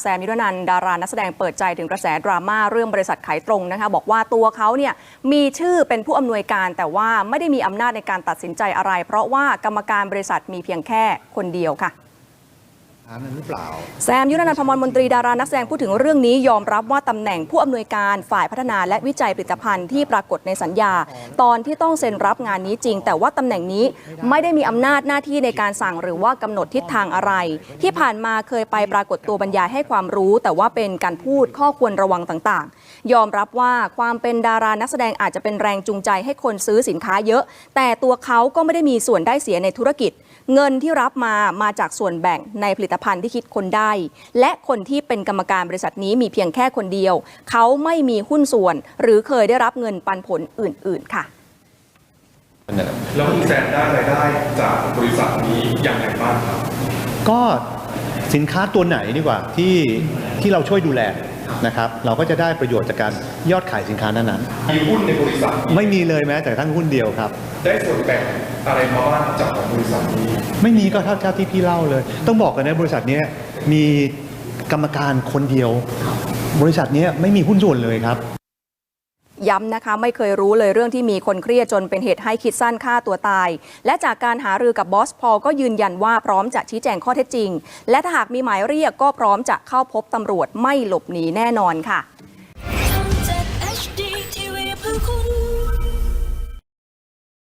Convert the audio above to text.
แซมยุทธนันดารานักแสดงเปิดใจถึงกระแสดราม่าเรื่องบริษัทขายตรงนะคะบอกว่าตัวเขาเนี่ยมีชื่อเป็นผู้อำนวยการแต่ว่าไม่ได้มีอำนาจในการตัดสินใจอะไร เพราะว่ากรรมการบริษัทมีเพียงแค่คนเดียวค่ะ นั้นหรือเปล่าแซมยุทธนันพมรมนตรีดารานักแสดงพูดถึงเรื่องนี้ยอมรับว่าตำแหน่งผู้อำนวยการฝ่ายพัฒนาและวิจัยผลิตภัณฑ์ที่ปรากฏในสัญญา ตอนที่ต้องเซ็นรับงานนี้จริง แต่ว่าตำแหน่งนี้ไม่ได้มีอำนาจหน้าที่ในการสั่งหรือว่ากำหนดทิศทางอะไร ที่ผ่านมาเคยไปปรากฏตัวบรรยายให้ความรู้ แต่ว่าเป็นการพูดข้อควรระวังต่างๆ ยอมรับว่าความเป็นดารานักแสดงอาจจะเป็นแรงจูงใจให้คนซื้อสินค้าเยอะ แต่ตัวเขาก็ไม่ได้มีส่วนได้เสียในธุรกิจ เงินที่รับมามาจากส่วนแบ่งในผลิตภัณฑ์ที่คิดคนได้ และคนที่เป็นกรรมการบริษัทนี้มีเพียงแค่คนเดียว เขาไม่มีหุ้นส่วน หรือเคยได้รับเงินปันผลอื่น ๆ ค่ะแล้วคุณแซนได้รายได้จากบริษัทนี้อย่างไรบ้างครับก็สินค้าตัวไหนดีกว่าที่ที่เราช่วยดูแล นะครับเราก็จะได้ประโยชน์จากการยอดขายสินค้านั้นมีหุ้นในบริษัทๆไม่มีเลยแม้แต่ทั้งหุ้นเดียวครับ ได้ส่วนแบ่งอะไรมาบ้างจากของบริษัทนี้ ไม่มีก็เท่าเท่าที่พี่เล่าเลย ต้องบอกกันนะบริษัทเนี้ยมีกรรมการคนเดียว บริษัทเนี้ยไม่มีหุ้นส่วนเลยครับ ย้ำนะคะไม่เคยรู้เลยเรื่องที่มีคนเครียดจนเป็นเหตุให้คิดสั้นฆ่าตัวตาย และจากการหารือกับบอสพอลก็ยืนยันว่าพร้อมจะชี้แจงข้อเท็จจริง และถ้าหากมีหมายเรียกก็พร้อมจะเข้าพบตำรวจไม่หลบหนีแน่นอนค่ะ